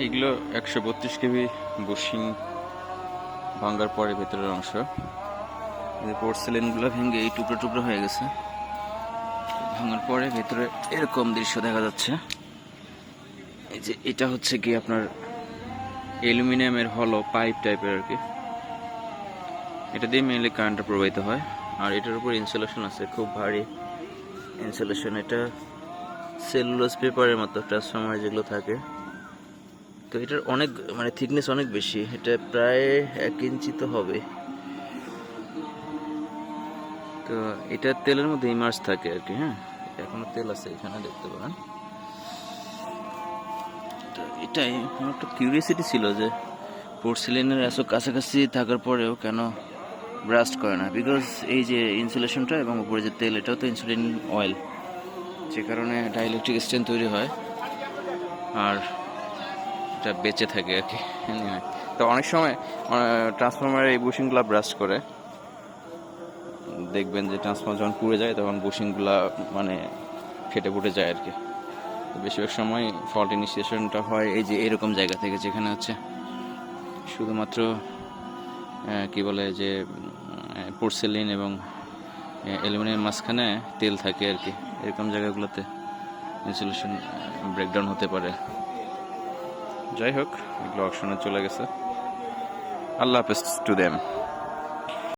এইগুলো একশো বত্রিশ কেবি বুশিং ভাঙ্গার পরে ভেতরের অংশ। পোর্সেলেনগুলো ভেঙে এই টুকরো টুকরো হয়ে গেছে। ভাঙার পরে ভেতরে এরকম দৃশ্য দেখা যাচ্ছে। এই যে এটা হচ্ছে কি আপনার অ্যালুমিনিয়ামের হলো পাইপ টাইপের আর কি। এটা দিয়ে মেনলি কারেন্টটা প্রবাহিত হয়। আর এটার উপর ইনসুলেশন আছে, খুব ভারী ইনসুলেশন এটা সেলুলোজ পেপারের মতো ট্রান্সফর্মার যেগুলো থাকে। তো এটার অনেক মানে থিকনেস অনেক বেশি। এটা প্রায় এক ইঞ্চি তো হবে। তো এটা তেলের মধ্যে ইমার্স থাকে আর কি হ্যাঁ? এখনও তেল আছে এখানে, দেখতে পারেন। তো এটাই, আমার একটা কিউরিয়াসিটি ছিল যে পোর্সিলিনের এত কাছাকাছি থাকার পরেও কেন ব্রাস্ট করে না? বিকজ এই যে ইনসুলেশনটা এবং উপরে যে তেল, এটাও তো ইনসুলিন অয়েল যে কারণে ডাইলেকট্রিক স্ট্রেন তৈরি হয়। আর এটা বেঁচে থাকে আর কি তো অনেক সময় ট্রান্সফরমারের এই বুশিংগুলো ব্রাস্ট করে। দেখবেন যে ট্রান্সফর্মার যখন পুড়ে যায়, তখন বুশিংগুলা মানে ফেটে ফুটে যায় আর কি। বেশিরভাগ সময় ফল্ট ইনিশিয়েশনটা হয় এই যে এরকম জায়গা থেকে, যেখানে হচ্ছে শুধুমাত্র কি বলে যে পোর্সেলিন এবং অ্যালুমিনিয়াম মাঝখানে তেল থাকে আর কি। এরকম জায়গাগুলোতে ইনসুলেশন ব্রেকডাউন হতে পারে। যাই হোক এগুলো অপশনে চলে গেছে। আল্লাহ হাফেজ টু দেম